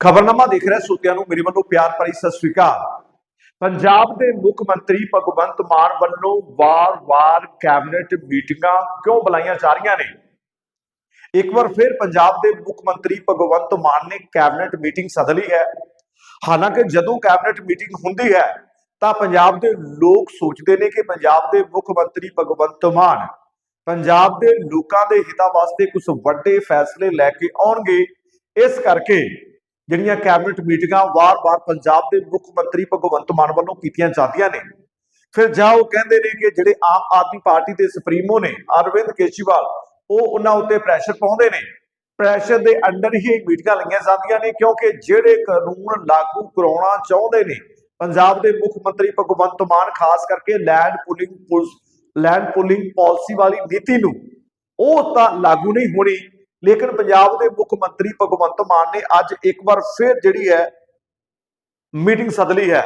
ਖਬਰਨਾਮਾ ਦੇਖ ਰਿਹਾ ਸੋਤਿਆਂ ਨੂੰ, ਮੇਰੇ ਵੱਲੋਂ ਪਿਆਰ ਭਰੀ ਸਤਿ ਸ੍ਰੀ ਅਕਾਲ। ਪੰਜਾਬ ਦੇ ਮੁੱਖ ਮੰਤਰੀ ਭਗਵੰਤ ਮਾਨ ਵੱਲੋਂ ਵਾਰ-ਵਾਰ ਕੈਬਨਿਟ ਮੀਟਿੰਗਾਂ ਕਿਉਂ ਬੁਲਾਈਆਂ ਜਾ ਰਹੀਆਂ ਨੇ? ਇੱਕ ਵਾਰ ਫਿਰ ਪੰਜਾਬ ਦੇ ਮੁੱਖ ਮੰਤਰੀ ਭਗਵੰਤ ਮਾਨ ਨੇ ਕੈਬਨਿਟ ਮੀਟਿੰਗ ਸੱਦ ਲਈ ਹੈ। ਹਾਲਾਂਕਿ ਜਦੋਂ ਕੈਬਨਿਟ ਮੀਟਿੰਗ ਹੁੰਦੀ ਹੈ, ਤਾਂ ਪੰਜਾਬ ਦੇ ਲੋਕ ਸੋਚਦੇ ਨੇ ਕਿ ਪੰਜਾਬ ਦੇ ਮੁੱਖ ਮੰਤਰੀ ਭਗਵੰਤ ਮਾਨ ਪੰਜਾਬ ਦੇ ਲੋਕਾਂ ਦੇ ਹਿੱਤਾਂ ਵਾਸਤੇ ਕੁਝ ਵੱਡੇ ਫੈਸਲੇ ਲੈ ਕੇ ਆਉਣਗੇ। ਇਸ ਕਰਕੇ ਜਿਹੜੀਆਂ ਕੈਬਨਿਟ ਮੀਟਿੰਗਾਂ ਵਾਰ-ਵਾਰ ਪੰਜਾਬ ਦੇ ਮੁੱਖ ਮੰਤਰੀ ਭਗਵੰਤ ਮਾਨ ਵੱਲੋਂ ਕੀਤੀਆਂ ਜਾਂਦੀਆਂ ਨੇ। ਫਿਰ ਜਾਂ ਉਹ ਕਹਿੰਦੇ ਨੇ ਕਿ ਜਿਹੜੇ ਆਮ ਆਦਮੀ ਪਾਰਟੀ ਦੇ ਸੁਪਰੀਮੋ ਨੇ, ਅਰਵਿੰਦ ਕੇਜਰੀਵਾਲ, ਉਹ ਉਹਨਾਂ ਉੱਤੇ ਪ੍ਰੈਸ਼ਰ ਪਾਉਂਦੇ ਨੇ। ਪ੍ਰੈਸ਼ਰ ਦੇ ਅੰਡਰ ਹੀ ਇਹ ਮੀਟਿੰਗਾਂ ਲਈਆਂ ਜਾਂਦੀਆਂ ਨੇ ਕਿਉਂਕਿ ਜਿਹੜੇ ਕਾਨੂੰਨ ਲਾਗੂ ਕਰਾਉਣਾ ਚਾਹੁੰਦੇ ਨੇ, ਪੰਜਾਬ ਦੇ ਮੁੱਖ ਮੰਤਰੀ ਭਗਵੰਤ ਮਾਨ, ਖਾਸ ਕਰਕੇ land pooling police land pooling policy ਵਾਲੀ ਨੀਤੀ ਨੂੰ, ਉਹ ਤਾਂ ਲਾਗੂ ਨਹੀਂ ਹੋਣੀ। ਲੇਕਿਨ ਪੰਜਾਬ ਦੇ ਮੁੱਖ ਮੰਤਰੀ ਭਗਵੰਤ ਮਾਨ ਨੇ ਅੱਜ ਇੱਕ ਵਾਰ ਫਿਰ ਜਿਹੜੀ ਹੈ ਮੀਟਿੰਗ ਸੱਦ ਲਈ ਹੈ।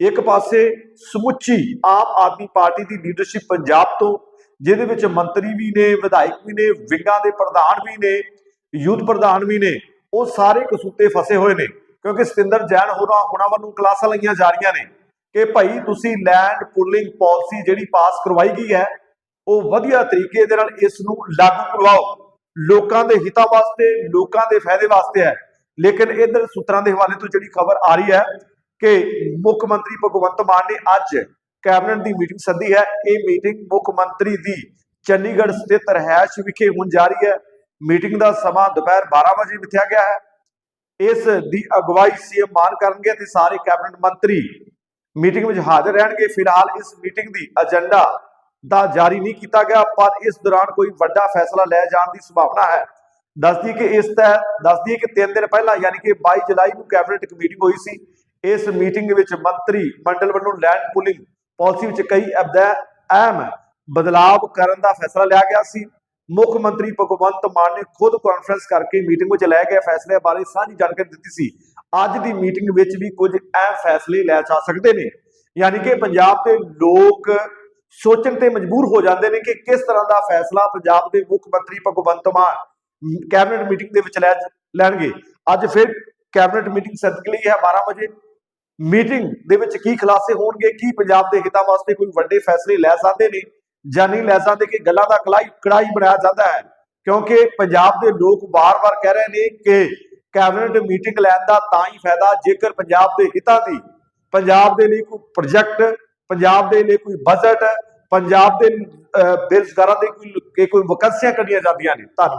ਇੱਕ ਪਾਸੇ ਸਮੁੱਚੀ ਆਮ ਆਦਮੀ ਪਾਰਟੀ ਦੀ ਲੀਡਰਸ਼ਿਪ ਪੰਜਾਬ ਤੋਂ, ਜਿਹਦੇ ਵਿੱਚ ਮੰਤਰੀ ਵੀ ਨੇ, ਵਿਧਾਇਕ ਵੀ ਨੇ, ਵਿੰਗਾਂ ਦੇ ਪ੍ਰਧਾਨ ਵੀ ਨੇ, ਯੂਥ ਪ੍ਰਧਾਨ ਵੀ ਨੇ, ਉਹ ਸਾਰੇ ਕਸੂਤੇ ਫਸੇ ਹੋਏ ਨੇ। ਕਿਉਂਕਿ ਸਤਿੰਦਰ ਜੈਨ ਹੋਰਾਂ ਉਹਨਾਂ ਵੱਲੋਂ ਕਲਾਸਾਂ ਲਈਆਂ ਜਾ ਰਹੀਆਂ ਨੇ ਕਿ ਭਾਈ ਤੁਸੀਂ ਲੈਂਡ ਪੁਲਿੰਗ ਪਾਲਿਸੀ ਜਿਹੜੀ ਪਾਸ ਕਰਵਾਈ ਗਈ ਹੈ, ਉਹ ਵਧੀਆ ਤਰੀਕੇ ਦੇ ਨਾਲ ਇਸ ਨੂੰ ਲਾਗੂ ਕਰਵਾਓ। ਲੋਕਾਂ ਦੇ ਹਿੱਤਾਂ ਵਾਸਤੇ, ਲੋਕਾਂ ਦੇ ਫਾਇਦੇ ਵਾਸਤੇ ਹੈ। ਲੇਕਿਨ ਇਧਰ ਸੂਤਰਾਂ ਦੇ ਹਵਾਲੇ ਤੋਂ ਜਿਹੜੀ ਖਬਰ ਆ ਰਹੀ ਹੈ ਕਿ ਮੁੱਖ ਮੰਤਰੀ ਭਗਵੰਤ ਮਾਨ ਨੇ ਅੱਜ ਕੈਬਨਿਟ ਦੀ ਮੀਟਿੰਗ ਸੱਦੀ ਹੈ। ਇਹ ਮੀਟਿੰਗ ਮੁੱਖ ਮੰਤਰੀ ਦੀ ਚੰਡੀਗੜ੍ਹ ਸਥਿਤ ਰਹਿائش ਵਿਖੇ ਹੁਣ ਜਾਰੀ ਹੈ। ਮੀਟਿੰਗ ਦਾ ਸਮਾਂ ਦੁਪਹਿਰ 12 ਵਜੇ ਮਿਥਿਆ ਗਿਆ ਹੈ। ਇਸ ਦੀ ਅਗਵਾਈ ਸੀਐਮ ਮਾਨ ਕਰਨਗੇ ਤੇ ਸਾਰੇ ਕੈਬਨਿਟ ਮੰਤਰੀ ਮੀਟਿੰਗ ਵਿੱਚ ਹਾਜ਼ਰ ਰਹਿਣਗੇ। ਫਿਲਹਾਲ ਇਸ ਮੀਟਿੰਗ ਦੀ ਅਜੰਡਾ ਦਾ ਜਾਰੀ ਨਹੀਂ ਕੀਤਾ ਗਿਆ, ਪਰ ਇਸ ਦੌਰਾਨ ਕੋਈ ਵੱਡਾ ਫੈਸਲਾ ਲੈ ਜਾਣ ਦੀ ਸੰਭਾਵਨਾ ਹੈ। ਦੱਸਦੀ ਕਿ ਇਸ ਤਹਿ, ਦੱਸਦੀ ਕਿ 3 ਦਿਨ ਪਹਿਲਾਂ ਯਾਨੀ ਕਿ 22 ਜੁਲਾਈ ਨੂੰ ਕੈਬਨਿਟ ਇੱਕ ਮੀਟਿੰਗ ਹੋਈ ਸੀ। ਇਸ ਮੀਟਿੰਗ ਵਿੱਚ ਮੰਤਰੀ ਮੰਡਲ ਵੱਲੋਂ ਲੈਂਡ ਪੁਲਿੰਗ ਪਾਲਿਸੀ ਵਿੱਚ ਕਈ ਅਬਦਾ, ਅਹਿਮ ਬਦਲਾਵ ਕਰਨ ਦਾ ਫੈਸਲਾ ਲਿਆ ਗਿਆ ਸੀ। ਮੁੱਖ ਮੰਤਰੀ ਭਗਵੰਤ ਮਾਨ ਨੇ ਖੁਦ ਕਾਨਫਰੰਸ ਕਰਕੇ ਮੀਟਿੰਗ ਵਿੱਚ ਲਏ ਗਏ ਫੈਸਲੇ ਬਾਰੇ ਸਾਂਝੀ ਜਾਣਕਾਰੀ ਦਿੱਤੀ ਸੀ। ਅੱਜ ਦੀ ਮੀਟਿੰਗ ਵਿੱਚ ਵੀ ਕੁਝ ਅਹਿਮ ਫੈਸਲੇ ਲੈ ਜਾ ਸਕਦੇ ਨੇ। ਯਾਨੀ ਕਿ ਪੰਜਾਬ ਦੇ ਲੋਕ ਸੋਚਣ ਤੇ ਮਜਬੂਰ ਹੋ ਜਾਂਦੇ ਨੇ ਕਿ ਕਿਸ ਤਰ੍ਹਾਂ ਦਾ ਫੈਸਲਾ ਪੰਜਾਬ ਦੇ ਮੁੱਖ ਮੰਤਰੀ ਭਗਵੰਤ ਮਾਨ ਕੈਬਨਿਟ ਮੀਟਿੰਗ ਦੇ ਵਿੱਚ ਲੈ ਲੈਣਗੇ। ਅੱਜ ਫਿਰ ਕੈਬਨਿਟ ਮੀਟਿੰਗ ਸੱਦ ਲਈ ਹੈ 12 ਵਜੇ। ਮੀਟਿੰਗ ਦੇ ਵਿੱਚ ਕੀ ਖੁਲਾਸੇ ਹੋਣਗੇ, ਕੀ ਪੰਜਾਬ ਦੇ ਹਿੱਤਾਂ ਵਾਸਤੇ ਕੋਈ ਵੱਡੇ ਫੈਸਲੇ ਲੈ ਸਕਦੇ ਨੇ ਜਾਂ ਨਹੀਂ ਲੈ ਸਕਦੇ, ਕਿ ਗੱਲਾਂ ਦਾ ਕੜਾਈ ਕੜਾਈ ਬਣਾਇਆ ਜਾਂਦਾ ਹੈ। ਕਿਉਂਕਿ ਪੰਜਾਬ ਦੇ ਲੋਕ ਵਾਰ-ਵਾਰ ਕਹਿ ਰਹੇ ਨੇ ਕਿ ਕੈਬਨਿਟ ਮੀਟਿੰਗ ਲੈਣ ਦਾ ਤਾਂ ਹੀ ਫਾਇਦਾ ਜੇਕਰ ਪੰਜਾਬ ਦੇ ਹਿੱਤਾਂ ਦੀ, ਪੰਜਾਬ ਦੇ ਲਈ ਕੋਈ ਪ੍ਰੋਜੈਕਟ ਪੰਜਾਬ ਦੇ ਲਈ ਕੋਈ ਬਜਟ ਪੰਜਾਬ ਦੇ ਅਹ, ਬੇਰੁਜ਼ਗਾਰਾਂ ਦੇ ਕੋਈ ਕੋਈ ਵਕੰਸੀਆਂ ਕੱਢੀਆਂ ਜਾਂਦੀਆਂ ਨੇ। ਧੰਨਵਾਦ।